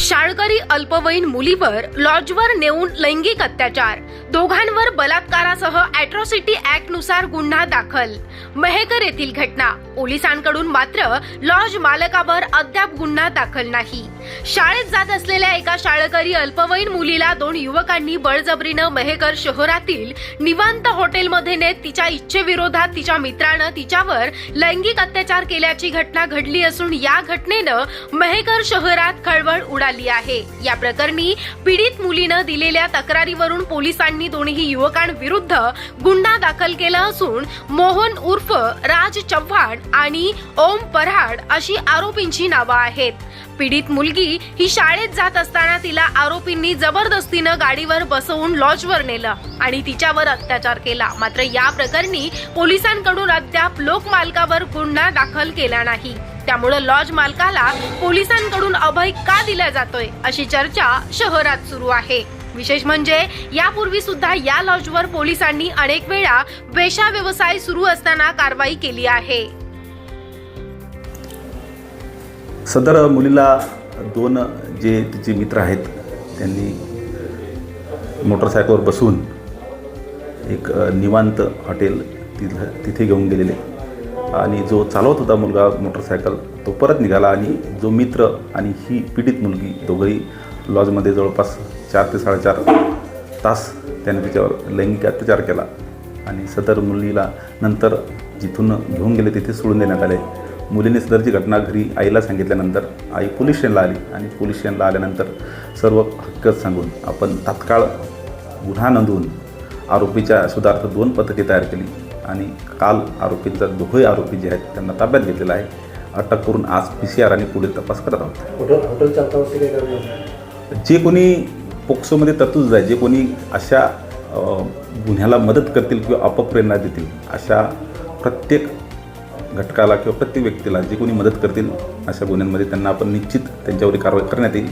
शाळकरी अल्पवयीन मुलीवर लॉजवर नेऊन लैंगिक अत्याचार. दोघांवर बलात्कारासह अॅट्रॉसिटी ऍक्टनुसार गुन्हा दाखल. मेहकर येथील घटना. पोलिसांकडून मात्र लॉज मालकावर अद्याप गुन्हा दाखल नाही. शाळेत जात असलेल्या एका शाळकरी अल्पवयीन मुलीला दोन युवकांनी बळजबरीनं मेहकर शहरातील निवांत हॉटेलमध्ये नेत तिच्या इच्छेविरोधात तिच्या मित्रानं तिच्यावर लैंगिक अत्याचार केल्याची घटना घडली असून या घटनेनं मेहकर शहरात खळबळ उडाली. आहे. या प्रकरणी पीडित मुलीनं दिलेल्या तक्रारीवरून पोलिसांनी दोन्ही युवकांविरुद्ध गुन्हा दाखल केला असून मोहन उर्फ राज चव्हाण आणि ओम पराड अशी आरोपींची नावं आहेत. पीडित मुलगी ही शाळेत जात असताना तिला आरोपींनी जबरदस्तीनं गाडीवर बसवून लॉजवर नेलं आणि तिच्यावर अत्याचार केला. मात्र या प्रकरणी पोलिसांकडून अद्याप लोकमालकावर गुन्हा दाखल केला नाही. त्यामुळे लॉज मालकाला पोलिसांकडून अभय का दिला जातोय अशी चर्चा शहरात सुरू आहे. विशेष म्हणजे यापूर्वी सुद्धा या लॉजवर पोलिसांनी अनेक वेळा वेशा व्यवसाय सुरू असताना कारवाई केली आहे. सदर मुलीला दोन जे तिचे मित्र आहेत त्यांनी मोटरसायकलवर बसून एक निवांत हॉटेल तिथं तिथे घेऊन गेलेले. आणि जो चालवत होता मुलगा मोटरसायकल तो परत निघाला आणि जो मित्र आणि ही पीडित मुलगी दोघंही लॉजमध्ये जवळपास चार ते साडेचार तास त्याने तिच्यावर लैंगिक अत्याचार केला आणि सदर मुलीला नंतर जिथून घेऊन गेले तिथे सोडून देण्यात आले. मुलीने सदरची घटना घरी आईला सांगितल्यानंतर आई पोलीस स्टेशनला आली आणि पोलीस स्टेशनला आल्यानंतर सर्व हक्कत सांगून आपण तात्काळ गुन्हा नोंदवून आरोपीच्या सुधार्थ दोन पथके तयार केली. आणि काल आरोपींचा दोघंही आरोपी जे आहेत त्यांना ताब्यात घेतलेला आहे. अटक करून आज पी सी आर आणि पुढील तपास करत आहोत. जे कोणी पोक्सोमध्ये तरतूद आहे जे कोणी अशा गुन्ह्याला मदत करतील किंवा अपप्रेरणा देतील अशा प्रत्येक घटकाला किंवा प्रत्येक व्यक्तीला जे कोणी मदत करतील अशा गुन्ह्यांमध्ये त्यांना आपण निश्चित त्यांच्यावर कारवाई करण्यात येईल.